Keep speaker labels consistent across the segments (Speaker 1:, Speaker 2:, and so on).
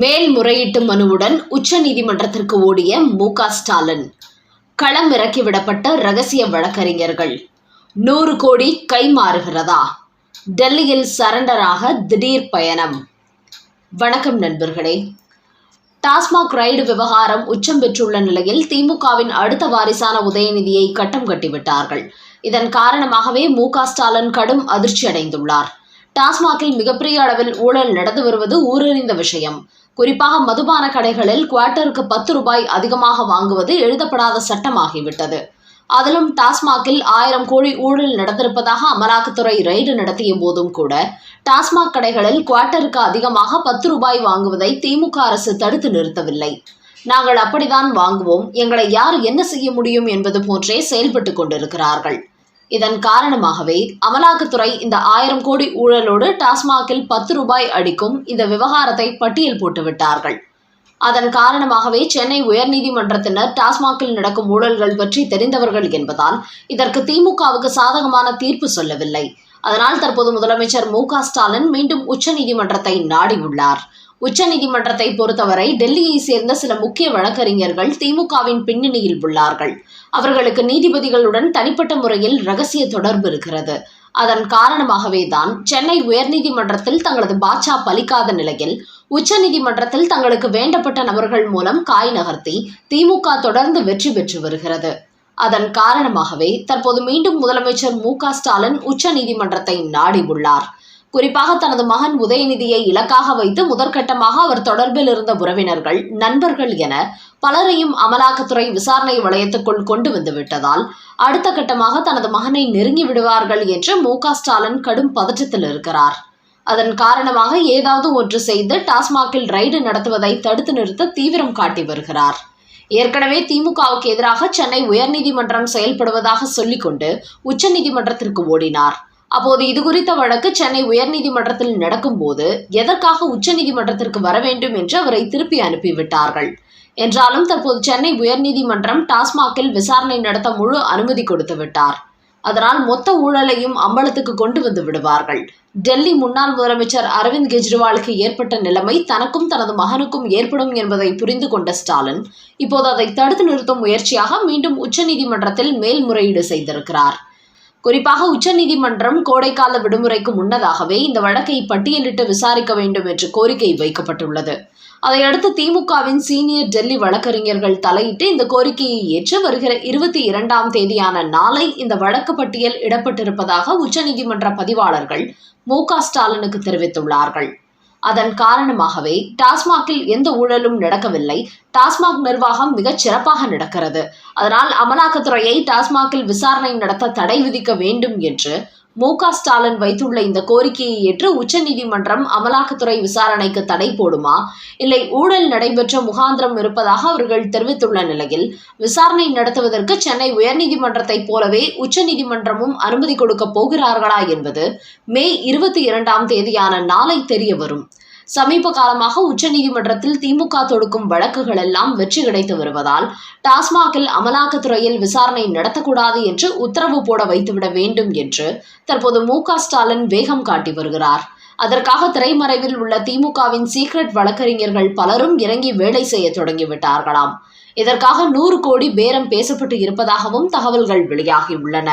Speaker 1: மேல்முறையீட்டு மனுவுடன் உச்சநீதிமன்றத்திற்கு ஓடிய மு க ஸ்டாலின். களம் இறக்கிவிடப்பட்ட ரகசிய வழக்கறிஞர்கள். நூறு கோடி கைமாறுகிறதா டெல்லியில் சரண்டராக திடீர் பயணம். வணக்கம் நண்பர்களே. டாஸ்மாக் ரைடு விவகாரம் உச்சம் பெற்றுள்ள நிலையில் திமுகவின் அடுத்த வாரிசான உதயநிதியை கட்டம் கட்டிவிட்டார்கள். இதன் காரணமாகவே மு க ஸ்டாலின் கடும் அதிர்ச்சி அடைந்துள்ளார் டாஸ்மாகில் மிகப்பெரிய அளவில் ஊழல் நடந்து வருவது ஊரறிந்த விஷயம். குறிப்பாக மதுபான கடைகளில் குவார்ட்டருக்கு பத்து ரூபாய் அதிகமாக வாங்குவது எழுதப்படாத சட்டமாகிவிட்டது. அதிலும் டாஸ்மாகில் ஆயிரம் கோடி ஊழல் நடந்திருப்பதாக அமலாக்கத்துறை ரெய்டு நடத்திய போதும் கூட டாஸ்மாக் கடைகளில் குவார்ட்டருக்கு அதிகமாக பத்து ரூபாய் வாங்குவதை திமுக அரசு தடுத்து நிறுத்தவில்லை. நாங்கள் அப்படித்தான் வாங்குவோம். எங்களை யார் என்ன செய்ய முடியும் என்பது போன்றே செயல்பட்டு கொண்டிருக்கிறார்கள். இதன் காரணமாகவே அமலாக்கத்துறை இந்த ஆயிரம் கோடி ஊழலோடு டாஸ்மாகில் பத்து ரூபாய் அடிக்கும் இந்த விவகாரத்தை பட்டியல் போட்டுவிட்டார்கள். அதன் காரணமாகவே சென்னை உயர்நீதிமன்றத்தினர் டாஸ்மாகில் நடக்கும் ஊழல்கள் பற்றி தெரிந்தவர்கள் என்பதால் இதற்கு திமுகவுக்கு சாதகமான தீர்ப்பு சொல்லவில்லை. அதனால் தற்போது முதலமைச்சர் மு க ஸ்டாலின் மீண்டும் உச்சநீதிமன்றத்தை நாடியுள்ளார். உச்சநீதிமன்றத்தை பொறுத்தவரை டெல்லியை சேர்ந்த சில முக்கிய வழக்கறிஞர்கள் திமுகவின் பின்னணியில் உள்ளார்கள். அவர்களுக்கு நீதிபதிகளுடன் தனிப்பட்ட முறையில் ரகசிய தொடர்பு இருக்கிறது. அதன் காரணமாகவே தான் சென்னை உயர்நீதிமன்றத்தில் தங்களது பாட்சா பலிக்காத நிலையில் உச்சநீதிமன்றத்தில் தங்களுக்கு வேண்டப்பட்ட நபர்கள் மூலம் காய் நகர்த்தி திமுக தொடர்ந்து வெற்றி பெற்று வருகிறது. அதன் காரணமாகவே தற்போது மீண்டும் முதலமைச்சர் மு க ஸ்டாலின் உச்சநீதிமன்றத்தை நாடியுள்ளார். குறிப்பாக தனது மகன் உதயநிதியை இலக்காக வைத்து முதற்கட்டமாக அவர் தொடர்பில் இருந்த உறவினர்கள் நண்பர்கள் என பலரையும் அமலாக்கத்துறை விசாரணை வளையத்துக்குள் கொண்டு வந்துவிட்டதால் அடுத்த கட்டமாக தனது மகனை நெருங்கி விடுவார்கள் என்று மு ஸ்டாலின் கடும் பதற்றத்தில் இருக்கிறார். அதன் காரணமாக ஏதாவது ஒன்று செய்து டாஸ்மாகில் ரைடு நடத்துவதை தடுத்து நிறுத்த தீவிரம் காட்டி வருகிறார். ஏற்கனவே திமுகவுக்கு எதிராக சென்னை உயர்நீதிமன்றம் செயல்படுவதாக சொல்லிக்கொண்டு உச்சநீதிமன்றத்திற்கு ஓடினார். அப்போது இது குறித்த வழக்கு சென்னை உயர்நீதிமன்றத்தில் நடக்கும்போது எதற்காக உச்சநீதிமன்றத்திற்கு வர வேண்டும் என்று அவரை திருப்பி அனுப்பிவிட்டார்கள். என்றாலும் தற்போது சென்னை உயர்நீதிமன்றம் டாஸ்மாகில் விசாரணை நடத்த முழு அனுமதி கொடுத்து விட்டார். அதனால் மொத்த ஊழலையும் அம்பலத்துக்கு கொண்டு வந்து விடுவார்கள். டெல்லி முன்னாள் முதலமைச்சர் அரவிந்த் கெஜ்ரிவாலுக்கு ஏற்பட்ட நிலைமை தனக்கும் தனது மகனுக்கும் ஏற்படும் என்பதை புரிந்து கொண்ட ஸ்டாலின் இப்போது அதை தடுத்து நிறுத்தும் முயற்சியாக மீண்டும் உச்சநீதிமன்றத்தில் மேல்முறையீடு செய்திருக்கிறார். குறிப்பாக உச்சநீதிமன்றம் கோடைக்கால விடுமுறைக்கு முன்னதாகவே இந்த வழக்கை பட்டியலிட்டு விசாரிக்க வேண்டும் என்று கோரிக்கை வைக்கப்பட்டுள்ளது. அதையடுத்து திமுகவின் சீனியர் டெல்லி வழக்கறிஞர்கள் தலையிட்டு இந்த கோரிக்கையை ஏற்று வருகிற இருபத்தி இரண்டாம் தேதியான நாளை இந்த வழக்கு பட்டியல் இடப்பட்டிருப்பதாக உச்சநீதிமன்ற பதிவாளர்கள் மு க ஸ்டாலினுக்கு தெரிவித்துள்ளார்கள். அதன் காரணமாகவே டாஸ்மாகில் எந்த ஊழலும் நடக்கவில்லை. டாஸ்மாக் நிர்வாகம் மிகச் சிறப்பாக நடக்கிறது. அதனால் அமலாக்கத்துறையை டாஸ்மாகில் விசாரணை நடத்த தடை விதிக்க வேண்டும் என்று மு க ஸ்டாலின் வைத்துள்ள இந்த கோரிக்கையை ஏற்று உச்சநீதிமன்றம் அமலாக்கத்துறை விசாரணைக்கு தடை போடுமா? இல்லை ஊழல் நடைபெற்ற முகாந்திரம் இருப்பதாக அவர்கள் தெரிவித்துள்ள நிலையில் விசாரணை நடத்துவதற்கு சென்னை உயர்நீதிமன்றத்தைப் போலவே உச்சநீதிமன்றமும் அனுமதி கொடுக்க போகிறார்களா என்பது மே இருபத்தி இரண்டாம் தேதியான நாளை தெரிய வரும். சமீப காலமாக உச்சநீதிமன்றத்தில் திமுக தொடுக்கும் வழக்குகள் எல்லாம் வெற்றி கிடைத்து வருவதால் டாஸ்மாகில் அமலாக்கத்துறையில் விசாரணை நடத்தக்கூடாது என்று உத்தரவு போட வைத்துவிட வேண்டும் என்று தற்போது மு க ஸ்டாலின் வேகம் காட்டி வருகிறார். அதற்காக திரைமறைவில் உள்ள திமுகவின் சீக்ரெட் வழக்கறிஞர்கள் பலரும் இறங்கி வேலை செய்ய தொடங்கிவிட்டார்களாம். இதற்காக நூறு கோடி பேரம் பேசப்பட்டு இருப்பதாகவும் தகவல்கள் வெளியாகியுள்ளன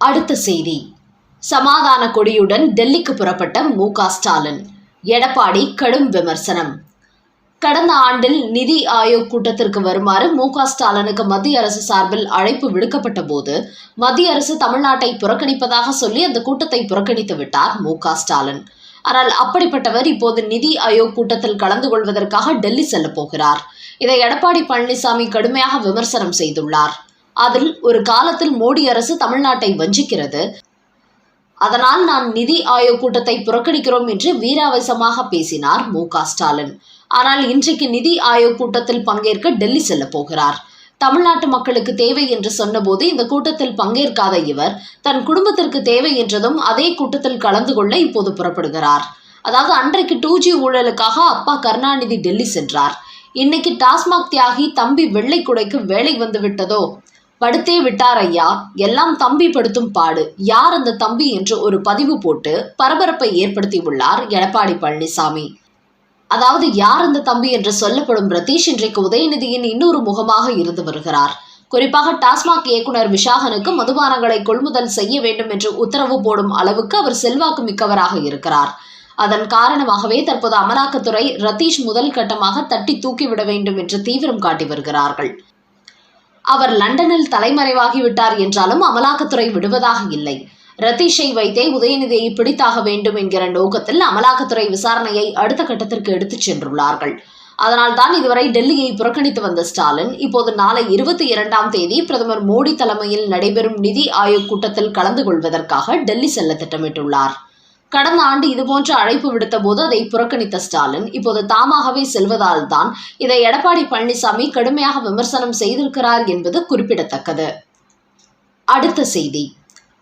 Speaker 1: அடுத்த செய்தி. சமாதான கொடியுடன் டெல்லிக்கு புறப்பட்ட மு ஸ்டாலின். எடப்பாடி கடும் விமர்சனம். கடந்த ஆண்டில் நிதி ஆயோக் கூட்டத்திற்கு வருமாறு மு ஸ்டாலினுக்கு மத்திய அரசு சார்பில் அழைப்பு விடுக்கப்பட்ட போது மத்திய அரசு தமிழ்நாட்டை புறக்கணிப்பதாக சொல்லி அந்த கூட்டத்தை புறக்கணித்து விட்டார் மு ஸ்டாலின். ஆனால் அப்படிப்பட்டவர் இப்போது நிதி ஆயோக் கூட்டத்தில் கலந்து கொள்வதற்காக டெல்லி செல்ல போகிறார். இதை எடப்பாடி பழனிசாமி கடுமையாக விமர்சனம் செய்துள்ளார். அதில் ஒரு காலத்தில் மோடி அரசு தமிழ்நாட்டை வஞ்சிக்கிறது அதனால் நாம் நிதி ஆயோக் கூட்டத்தை புறக்கணிக்கிறோம் என்று வீராவேசமாக பேசினார் மு ஸ்டாலின். ஆனால் இன்றைக்கு நிதி ஆயோக் கூட்டத்தில் பங்கேற்க டெல்லி செல்ல போகிறார். தமிழ்நாட்டு மக்களுக்கு தேவை என்று சொன்னபோது இந்த கூட்டத்தில் பங்கேற்காத இவர் தன் குடும்பத்திற்கு தேவை என்றதும் அதே கூட்டத்தில் கலந்து கொள்ள இப்போது புறப்படுகிறார். அதாவது அன்றைக்கு டூ ஜி ஊழலுக்காக அப்பா கருணாநிதி டெல்லி சென்றார். இன்னைக்கு டாஸ்மாக் தியாகி தம்பி வெள்ளை குடைக்கு வேலை வந்து விட்டதோ? படுத்தே விட்டார் ஐயா. எல்லாம் தம்பி படுத்தும் பாடு. யார் அந்த தம்பி என்று ஒரு பதிவு போட்டு பரபரப்பை ஏற்படுத்தியுள்ளார் எடப்பாடி பழனிசாமி. அதாவது யார் அந்த தம்பி என்று சொல்லப்படும் ரதீஷ் இன்றைக்கு உதயநிதியின் இன்னொரு முகமாக இருந்து வருகிறார். குறிப்பாக டாஸ்மாக் இயக்குனர் விஷாகனுக்கு மதுபானங்களை கொள்முதல் செய்ய வேண்டும் என்று உத்தரவு போடும் அளவுக்கு அவர் செல்வாக்கு மிக்கவராக இருக்கிறார். அதன் காரணமாகவே தற்போது அமலாக்கத்துறை ரதீஷ் முதல் கட்டமாக தட்டி தூக்கிவிட வேண்டும் என்று தீவிரம் காட்டி வருகிறார்கள். அவர் லண்டனில் தலைமறைவாகிவிட்டார் என்றாலும் அமலாக்கத்துறை விடுவதாக இல்லை. ரத்தீஷை வைத்தே உதயநிதியை பிடித்தாக வேண்டும் என்கிற நோக்கத்தில் அமலாக்கத்துறை விசாரணையை அடுத்த கட்டத்திற்கு எடுத்துச் சென்றுள்ளார்கள். அதனால்தான் இதுவரை டெல்லியை புறக்கணித்து வந்த ஸ்டாலின் இப்போது நாளை இருபத்தி இரண்டாம் தேதி பிரதமர் மோடி தலைமையில் நடைபெறும் நிதி ஆயோக் கூட்டத்தில் கலந்து கொள்வதற்காக டெல்லி செல்ல திட்டமிட்டுள்ளார். கடந்த ஆண்டு இதுபோன்ற அழைப்பு விடுத்த போது அதை புறக்கணித்த ஸ்டாலின் இப்போது தாமாகவே செல்வதால் தான் இதை எடப்பாடி பழனிசாமி கடுமையாக விமர்சனம் செய்திருக்கிறார் என்பது குறிப்பிடத்தக்கது. அடுத்த செய்தி.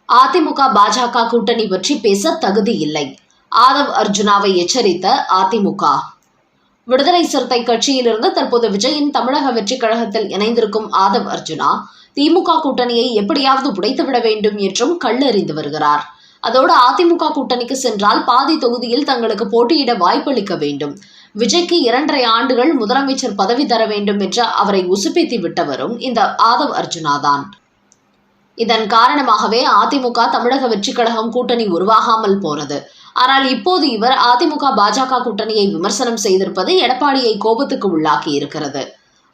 Speaker 1: அதிமுக பாஜக கூட்டணி பற்றி பேச தகுதி இல்லை. ஆதவ் அர்ஜுனாவை எச்சரித்த அதிமுக. விடுதலை சிறுத்தை கட்சியிலிருந்து தற்போது விஜயின் தமிழக வெற்றிக் கழகத்தில் இணைந்திருக்கும் ஆதவ் அர்ஜுனா திமுக கூட்டணியை எப்படியாவது உடைத்துவிட வேண்டும் என்றும் கல்லெறிந்து வருகிறார். அதோடு அதிமுக கூட்டணிக்கு சென்றால் பாதி தொகுதியில் தங்களுக்கு போட்டியிட வாய்ப்பளிக்க வேண்டும். விஜய்க்கு இரண்டரை ஆண்டுகள் முதலமைச்சர் பதவி தர வேண்டும் என்று அவரை உசுப்பேத்தி விட்டவரும் இந்த ஆதவ் அர்ஜுனா தான் இதன் காரணமாகவே அதிமுக தமிழக வெற்றிக் கழகம் கூட்டணி உருவாகாமல் போனது. ஆனால் இப்போது இவர் அதிமுக பாஜக கூட்டணியை விமர்சனம் செய்திருப்பது எடப்பாடியை கோபத்துக்கு உள்ளாக்கி இருக்கிறது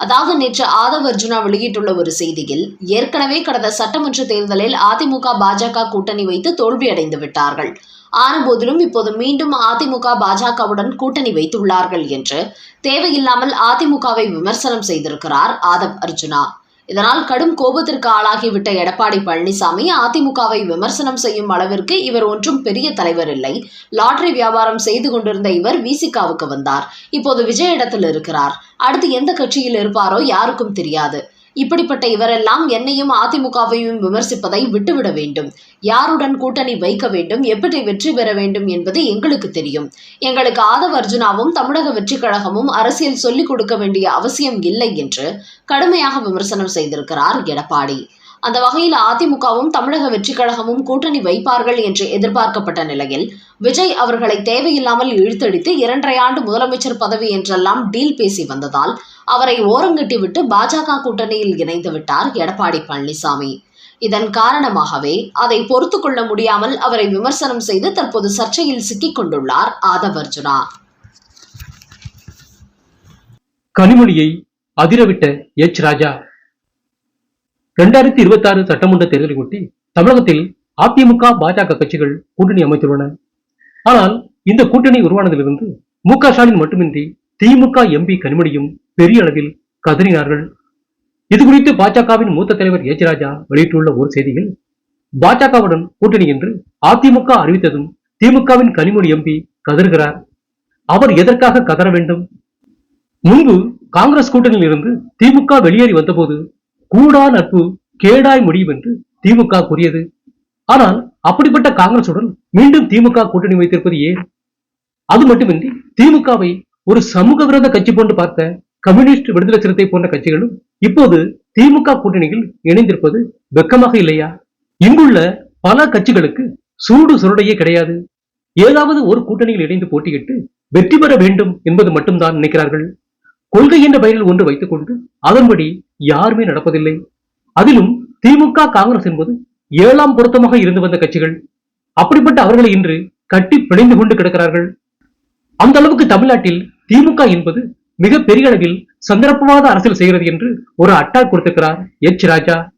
Speaker 1: அதாவது நேற்று ஆதவ் அர்ஜுனா வெளியிட்டுள்ள ஒரு செய்தியில் ஏற்கனவே கடந்த சட்டமன்ற தேர்தலில் அதிமுக பாஜக கூட்டணி வைத்து தோல்வியடைந்து விட்டார்கள். ஆனபோதிலும் இப்போது மீண்டும் அதிமுக பாஜகவுடன் கூட்டணி வைத்துள்ளார்கள் என்று தேவையில்லாமல் அதிமுகவை விமர்சனம் செய்திருக்கிறார் ஆதவ் அர்ஜுனா. இதனால் கடும் கோபத்திற்கு ஆளாகிவிட்ட எடப்பாடி பழனிசாமி அதிமுகவை விமர்சனம் செய்யும் அளவிற்கு இவர் ஒன்றும் பெரிய தலைவர் இல்லை. லாட்டரி வியாபாரம் செய்து கொண்டிருந்த இவர் விசிகாவுக்கு வந்தார். இப்போது விஜய் இடத்தில் இருக்கிறார். அடுத்து எந்த கட்சியில் இருப்பாரோ யாருக்கும் தெரியாது. இப்படிப்பட்ட இவரெல்லாம் என்னையும் அதிமுகவையும் விமர்சிப்பதை விட்டுவிட வேண்டும். யாருடன் கூட்டணி வைக்க வேண்டும் எப்படி வெற்றி பெற வேண்டும் என்பது எங்களுக்கு தெரியும். எங்களுக்கு ஆதவ அர்ஜுனாவும் தமிழக வெற்றிக் கழகமும் அரசியல் சொல்லிக் கொடுக்க வேண்டிய அவசியம் இல்லை என்று கடுமையாக விமர்சனம் செய்திருக்கிறார் எடப்பாடி. அந்த வகையில் அதிமுகவும் தமிழக வெற்றிக் கழகமும் கூட்டணி வைப்பார்கள் என்று எதிர்பார்க்கப்பட்ட நிலையில் விஜய் அவர்களை தேவையில்லாமல் இழுத்தடித்து இரண்டரை ஆண்டு முதலமைச்சர் பதவி என்றெல்லாம் டீல் பேசி வந்ததால் அவரை ஓரங்கட்டிவிட்டு பாஜக கூட்டணியில் இணைந்து விட்டார் எடப்பாடி பழனிசாமி. இதன் காரணமாகவே அதை பொறுத்து கொள்ள முடியாமல் அவரை விமர்சனம் செய்து தற்போது சர்ச்சையில் சிக்கிக் கொண்டுள்ளார் ஆதவ் அர்ஜுனா
Speaker 2: கனிமொழியை அதிரவிட்ட எச். ராஜா இரண்டாயிரத்தி இருபத்தி ஆறு சட்டமன்ற தேர்தலை ஒட்டி தமிழகத்தில் அதிமுக பாஜக கட்சிகள் கூட்டணி அமைத்துள்ளன. ஆனால் இந்த கூட்டணி உருவானதிலிருந்து மு க ஸ்டாலின் மட்டுமின்றி திமுக எம்பி கனிமொழியும் பெரிய அளவில் கதறினார்கள். இது குறித்து பாஜகவின் மூத்த தலைவர் எச் ராஜா வெளியிட்டுள்ள ஒரு செய்தியில் பாஜகவுடன் கூட்டணி என்று அதிமுக அறிவித்ததும் திமுகவின் கனிமொழி எம்பி கதறுகிறார். அவர் எதற்காக கதற வேண்டும்? முன்பு காங்கிரஸ் கூட்டணியில் இருந்து திமுக வெளியேறி வந்தபோது கூடா நட்பு கேடாய் முடியும் என்று திமுக கூறியது. ஆனால் அப்படிப்பட்ட காங்கிரசுடன் மீண்டும் திமுக கூட்டணி வைத்திருப்பது ஏன்? அது மட்டுமின்றி திமுகவை ஒரு சமூக விரோத கட்சி போன்று பார்த்த கம்யூனிஸ்ட் விடுதலை சிறுத்தை போன்ற கட்சிகளும் இப்போது திமுக கூட்டணியில் இணைந்திருப்பது வெக்கமாக இல்லையா? இங்குள்ள பல கட்சிகளுக்கு சூடு சுருடையே கிடையாது. ஏதாவது ஒரு கூட்டணியில் இணைந்து போட்டியிட்டு வெற்றி பெற வேண்டும் என்பது மட்டும்தான் நினைக்கிறார்கள். கொள்கை என்ற பெயரில் ஒன்று வைத்துக் கொண்டு அதன்படி யாருமே நடப்பதில்லை. அதிலும் திமுக காங்கிரஸ் என்பது ஏழாம் பொருத்தமாக இருந்து வந்த கட்சிகள். அப்படிப்பட்ட அவர்களை இன்று கட்டி பிணைந்து கொண்டு கிடக்கிறார்கள். அந்த அளவுக்கு தமிழ்நாட்டில் திமுக என்பது மிக பெரிய அளவில் சந்தர்ப்பவாத அரசியல் செய்கிறது என்று ஒரு அட்டா கொடுத்திருக்கிறார் எச். ராஜா.